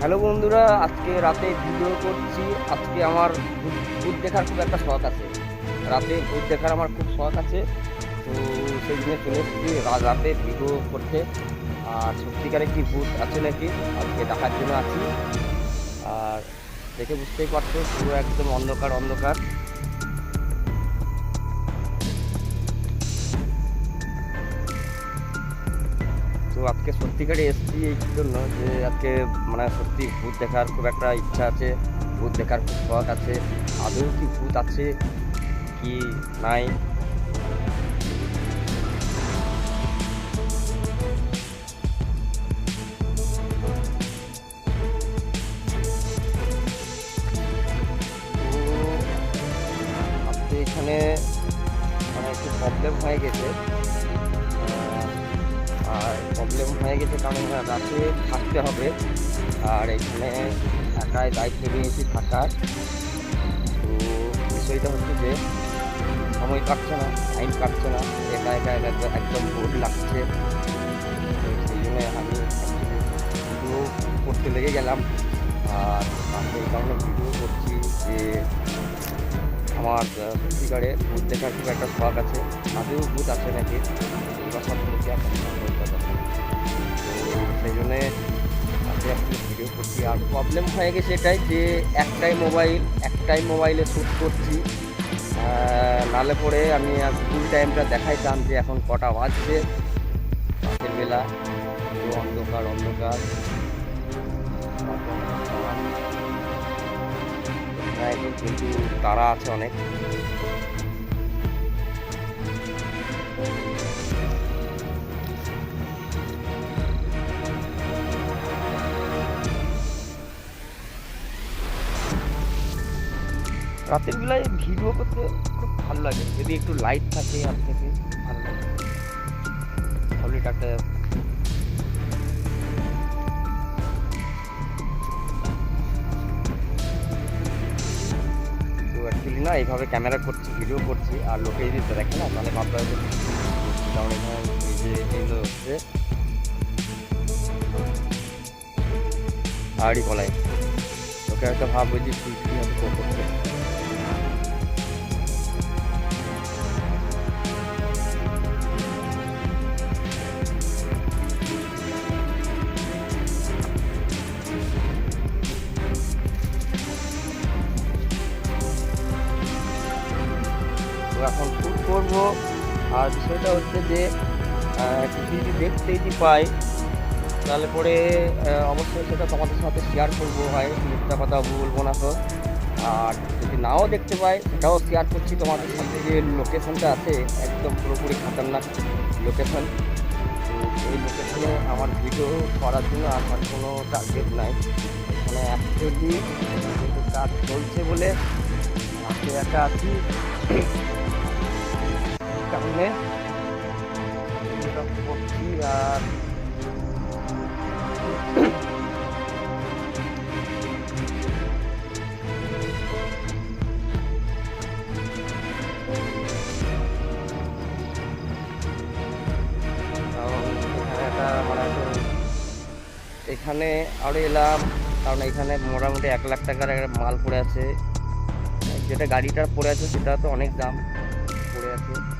Hello বন্ধুরা, আজকে রাতে ভিডিও করছি। আজকে আমার ভূত- দেখার খুব একটা শখ আছে। রাতে ভূত দেখার আমার খুব শখ আছে। তো সেই জন্য চলে এসেছি রাতে ভিডিও করতে। আর সত্যিকারে কি ভূত আছে নাকি? আজকে দেখার জন্য আছি। আর দেখে বুঝতেই পারছ, পুরো একদম অন্ধকার অন্ধকার। তো আজকে সত্যিকারে এসেছি এই জন্য যে আজকে মানে সত্যি ভূত দেখার খুব একটা ইচ্ছা আছে, ভূত দেখার খুব শখ আছে। আদৌ কি ভূত আছে, কি নাই? এখানে মানে একটু প্রবলেম হয়ে গেছে। আর প্রবলেম হয়ে গেছে কারণ রাতে থাকতে হবে। আর এখানে একাই দায়িত্ব নিয়েছি থাকার। তো বিষয়টা হচ্ছে যে, সময় কাটছে না টাইম কাটছে না, একা একা একা একদম- বোর্ড লাগছে। সেই জন্য আমি ভিডিও করতে লেগে গেলাম। আর আমি এই কারণে ভিডিও করছি যে, আমার সত্যিকারে ভূত দেখার খুব একটা শখ আছে। আদেও ভূত আছে নাকি? এগুলো সম্পর্কে। তো সেই জন্যে একটু ভিডিও করছি। আর প্রবলেম হয়ে গেছে এটাই যে, একটাই মোবাইল একটাই মোবাইলে শ্যুট করছি। নালে পরে আমি ফুল টাইমটা দেখাইতাম যে এখন কটা বাজছে। রাতের বেলা অন্ধকার অন্ধকার। কিন্তু তারা আছে অনেক। রাতের বেলায় ভিডিও করতে খুব ভালো লাগে। যদি একটু লাইট থাকে থেকে ভালো লাগে। তাহলে একটা অ্যাকচুয়ালি না, এইভাবে ক্যামেরা করছি ভিডিও করছি, আর লোকে যদি দেখে না, তাহলে ভাবতে হবে কারণ এখানে যে এগুলো হচ্ছে পাহাড়ি কলাই লোকে হয়তো ভাববে যে তুই কি হয়তো করছে এখন শ্যুট করব। আর বিষয়টা হচ্ছে যে যদি দেখতে যদি পাই, তাহলে পরে অবশ্যই সেটা তোমাদের সাথে শেয়ার করব হয় মিথ্যা কথা বলব না তো। আর যদি নাও দেখতে পাই, সেটাও শেয়ার করছি তোমাদের সাথে যে লোকেশনটা আছে, একদম পুরোপুরি খাতারনাক লোকেশন এই লোকেশনে আমার ভিডিও করার জন্য আমার কোনো টার্গেট নাই। মানে অ্যাকচুয়ালি কাজ চলছে বলে, আজকে একটা আছি। আর এখানে আরও এলাম, কারণ এখানে মোটামুটি এক লাখ টাকার একটা মাল পড়ে আছে। যেটা গাড়িটার পড়ে আছে, সেটা তো অনেক দাম পড়ে আছে। আর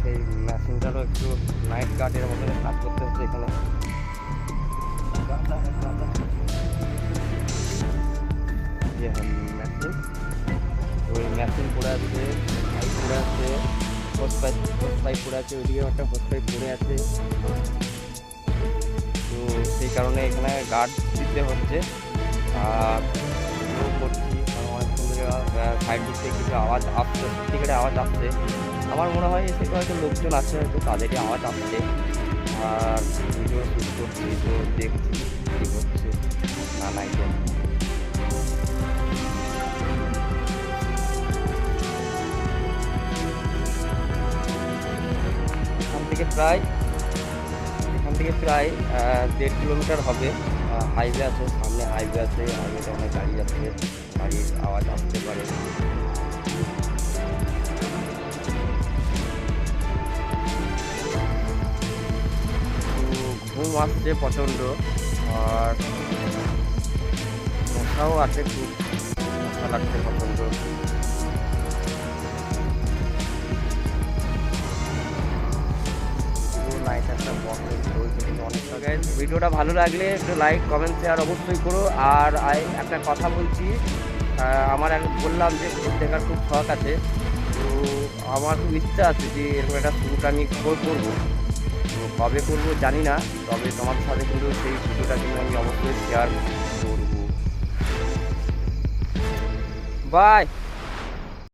সেই মেশিনটারও একটু নাইট গার্ডের মতো কাজ করতে হচ্ছে এখানে। ইয়ে, মেশিন ওই মেশিন পড়ে আছে পাইপ পড়ে আছে হোস পাইপ হোস পাইপ পড়ে আছে ওইদিকেও একটা হোস পাইপ পড়ে আছে তো সেই কারণে এখানে গার্ড দিতে হচ্ছে আর করছি অনেকক্ষণ ধরে সাইড দিক থেকে কিছু আওয়াজ আসছে সত্যিকারে আওয়াজ আসছে। আমার মনে হয় এসে হয়তো লোকজন আছে, হয়তো তাদেরই আওয়াজ আসছে। আর ভিডিও শ্যুট করছি, তো দেখছি কী হচ্ছে। না এখান থেকে প্রায় থেকে প্রায় দেড় কিলোমিটার হবে। হাইওয়ে আছে, সামনে হাইওয়ে আছে হাইওয়েতে অনেক গাড়ি যাচ্ছে গাড়ির আওয়াজ আসতে পারে। ঘুম আসছে প্রচণ্ড, আর ফাঁকাও আছে খুব ফাঁকা লাগছে পছন্দ ভিডিওটা ভালো লাগলে একটু লাইক কমেন্ট শেয়ার অবশ্যই করো। আর একটা কথা বলছি আমার বললাম যে ভূত দেখার খুব শখ আছে। তো আমার খুব ইচ্ছা আছে যে এরকম একটা শ্যুট আমি কর- করব। তো কবে করব জানি না, তবে তোমার সাথে কিন্তু সেই ভিডিওটা কিন্তু আমি অবশ্যই শেয়ার করব। বাই